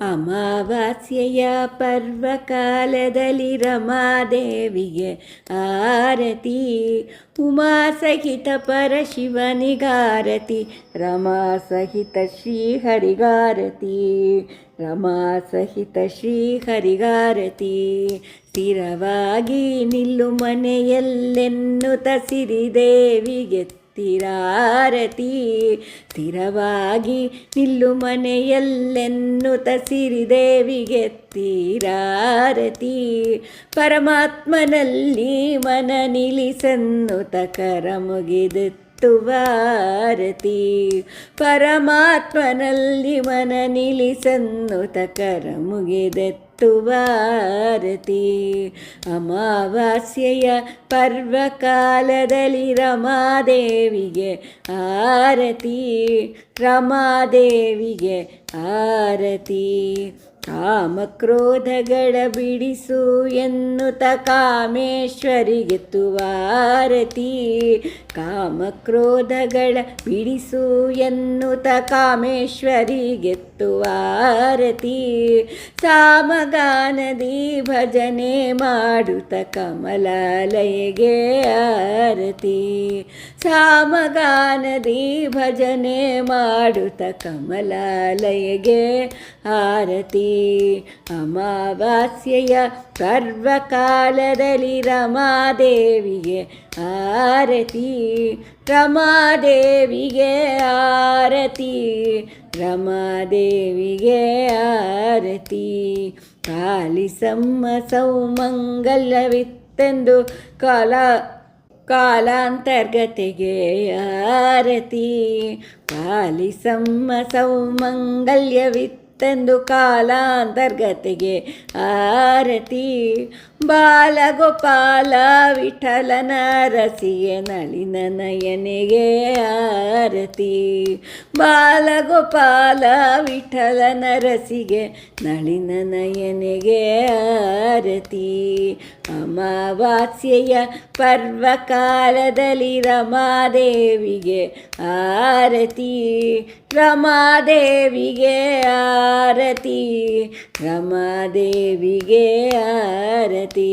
ಅಮಾವಾಸ್ಯೆಯ ಪರ್ವಕಾಲದಲ್ಲಿ ರಮಾದೇವಿಗೆ ಆರತಿ ಉಮಾಸಹಿತ ಪರಶಿವನಿಗಾರತಿ ರಮಾಸಹಿತ ಶ್ರೀಹರಿಗಾರತಿ ರಮಾಸಹಿತ ಶ್ರೀಹರಿಗಾರತಿ. ಸ್ಥಿರವಾಗಿ ನಿಲ್ಲು ತಸಿರಿ ಸಿರಿದೇವಿಗೆ ಸ್ಥಿರಾರತಿ ಸ್ಥಿರವಾಗಿ ನಿಲ್ಲು ಮನೆಯಲ್ಲೆನ್ನುತ ಸಿರಿದೇವಿಗೆ ತೀರಾರತಿ. ಪರಮಾತ್ಮನಲ್ಲಿ ಮನ ನಿಲ್ಲಿಸನ್ನುತ ಕರ ಮುಗಿದೆತ್ತುವಾರತಿ ಪರಮಾತ್ಮನಲ್ಲಿ ಮನ ನಿಲ್ಲಿಸನ್ನುತ ಕರ ಮುಗಿದೆತ್ತುವಾರತಿ ಅಮಾವಾಸ್ಯೆಯ ಪರ್ವಕಾಲದಲ್ಲಿ ರಮಾದೇವಿಗೆ ಆರತಿ ರಮಾದೇವಿಗೆ ಆರತಿ ಕಾಮಕ್ರೋಧಗಳ ಬಿಡಿಸು ಎನ್ನುತ್ತ ಕಾಮೇಶ್ವರಿಗೆ ತುವಾರತಿ. ಕಾಮಕ್ರೋಧಗಳ ಬಿಡಿಸು ಎನ್ನುತ ಕಾಮೇಶ್ವರಿಗೆ ತುವಾರತಿ. ಸಾಮಗಾನದಿ ಭಜನೆ ಮಾಡುತ್ತ ಕಮಲಾಲಯಗೆ ಆರತಿ. ಸಾಮಗಾನದಿ ಭಜನೆ ಮಾಡುತ್ತ ಕಮಲಾಲಯಗೆ ಆರತಿ. ಅಮಾವಾಸ್ಯೆಯ ಸರ್ವಕಾಲದಲ್ಲಿ ರಮಾದೇವಿಗೆ ಆರತಿ ರಮಾದೇವಿಗೆ ಆರತಿ ರಮಾದೇವಿಗೆ ಆರತಿ. ಕಾಲಿಸಮ್ಮ ಸೌಮಂಗಲ್ಯವಿತ್ತೆಂದು ಕಾಲ ಕಾಲಾಂತರ್ಗತೆಗೆ ಆರತಿ. ಪಾಲಿಸಮ್ಮ ಸೌಮಂಗಲ್ಯವಿತ್ತೆಂದು ಕಾಲಾಂತರ್ಗತಿಗೆ ಆರತಿ. ಬಾಲಗೋಪಾಲ ವಿಠಲನ ರಸಿಗೆ ನಳಿನ ನಯನಿಗೆ ಆರತಿ. ಬಾಲಗೋಪಾಲ ವಿಠಲನ ರಸಿಗೆ ನಳಿನ ನಯನಿಗೆ ಆರತಿ. ಅಮಾವಾಸ್ಯೆಯ ಪರ್ವಕಾಲದಲ್ಲಿ ರಮಾದೇವಿಗೆ ಆರತಿ ರಮಾದೇವಿಗೆ ಆರತಿ ರಮಾದೇವಿಗೆ ಆರತಿ.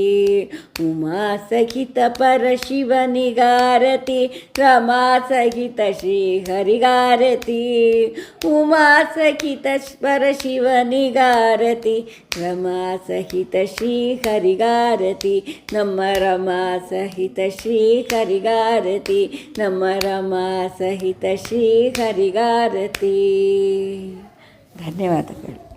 उमासहित परशिवनिगारति रमासहित श्रीहरिगारति उमासहित परशिवनिगारति रमासहित श्रीहरिगारति नम रमासहित श्रीहरिगारति नम रमासहित श्रीहरिगारति धन्यवादಗಳು